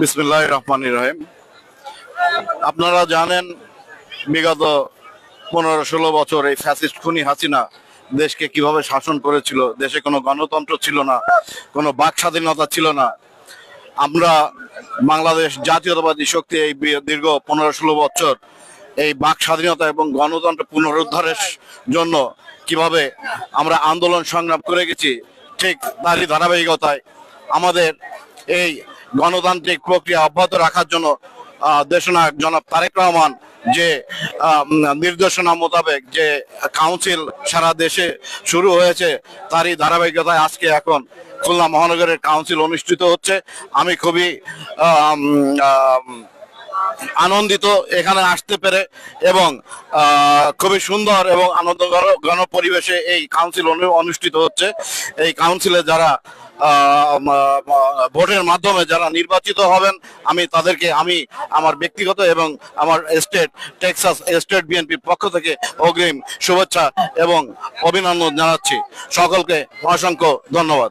বিসমিল্লাহ রহমান রহিম। আপনারা জানেন, বিগত পনেরো ষোলো বছর এই ফ্যাসিস্ট খুনি হাসিনা দেশকে কীভাবে শাসন করেছিল, দেশে কোনো গণতন্ত্র ছিল না, কোনো বাক স্বাধীনতা ছিল না। আমরা বাংলাদেশ জাতীয়তাবাদী শক্তি এই দীর্ঘ পনেরো ষোলো বছর এই বাক স্বাধীনতা এবং গণতন্ত্র পুনরুদ্ধারের জন্য কীভাবে আমরা আন্দোলন সংগ্রাম করে গেছি, ঠিক তারই ধারাবাহিকতায় আমাদের এই গণতান্ত্রিক প্রক্রিয়া অব্যাহত রাখার জন্য দেশনায়ক জনাব তারেক রহমান যে নির্দেশনা মোতাবেক যে কাউন্সিল সারা দেশে শুরু হয়েছে, তারই ধারাবাহিকতায় আজকে এখন খুলনা মহানগরের কাউন্সিল অনুষ্ঠিত হচ্ছে। আমি খুবই আনন্দিত এখানে আসতে পেরে এবং খুবই সুন্দর এবং আনন্দ ঘন পরিবেশে এই কাউন্সিল অনু- অনুষ্ঠিত হচ্ছে। এই কাউন্সিলে যারা ভোটের মাধ্যমে যারা নির্বাচিত হবেন, আমি তাদেরকে, আমি আমার ব্যক্তিগত এবং আমার স্টেট, টেক্সাস স্টেট বিএনপির পক্ষ থেকে অগ্রিম শুভেচ্ছা এবং অভিনন্দন জানাচ্ছি। সকলকে অসংখ্য ধন্যবাদ।